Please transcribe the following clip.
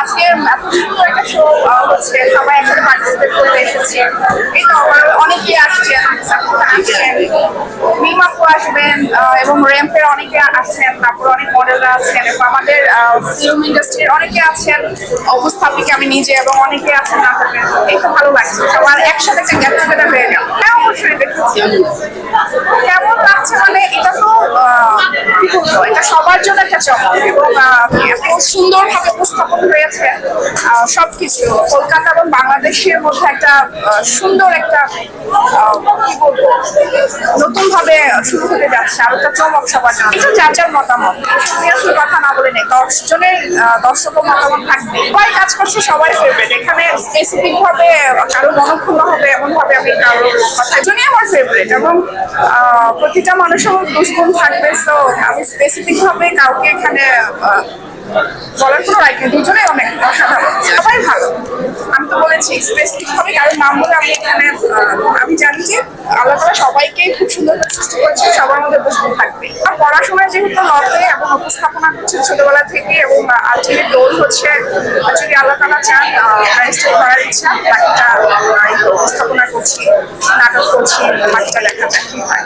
আজকে এত সুন্দর সবাই পার্টিসিপেট করতে এসেছে। এই তো এবং র্যাম্পের অনেকে আসছেন, তারপর অনেক মডেলরা আছেন এবং আমাদের ফিল্ম ইন্ডাস্ট্রির অনেকে আছেন, অবস্থাপিক আমি নিজে এবং অনেকে আছেন নাটকের এই তো ভালো লাগছে। সবার একসাথে একটা গ্যাপ টুগেদার হয়ে গেল। হ্যাঁ অবশ্যই দেখেছি কেমন এটা সবার জন্য একটা চমক এবং এত উপস্থাপন হয়েছে সবকিছু। কলকাতা এবং বাংলাদেশের মধ্যে একটা সুন্দর একটা কি বলব নতুন ভাবে শুরু হতে যাচ্ছে আর একটা চমক সবার জন্য। যার যার মতামত আসলে কথা না বলে নেই। দশ জনের আহ, দর্শকের মতামত থাকবে। সবাই কাজ করছে সবাই ফেভারিট এখানে স্পেসিফিক ভাবে কারও মনক্ষুণ্ণ হবে এমন ভাবে আমি কারও কথা জন্যই এবং প্রতিটা মানুষের দুষ্গুণ থাকবে। তো আমি স্পেসিফিক ভাবে কাউকে এখানে বলার কোনো রাইট নেই। দুজনেই অনেক অসাধারণ। সবাই ভালো। আমি তো বলেছি স্পেসিফিক ভাবে কারোর নাম বলে আমি এখানে আমি জানি যে আল্লাহ তালা সবাইকেই খুব সুন্দর সৃষ্টি করেছে, সবার মধ্যে দুষ্গুণ থাকবে। আর পড়াশোনায় যেহেতু লতে এবং উপস্থাপনা করছে ছোটবেলা থেকে এবং আলটিমেট গোল হচ্ছে, যদি আল্লাহ চান ব্যারিস্টার করার ইচ্ছা, বাকিটা করছি নাটক করছি বাকিটা কি হয়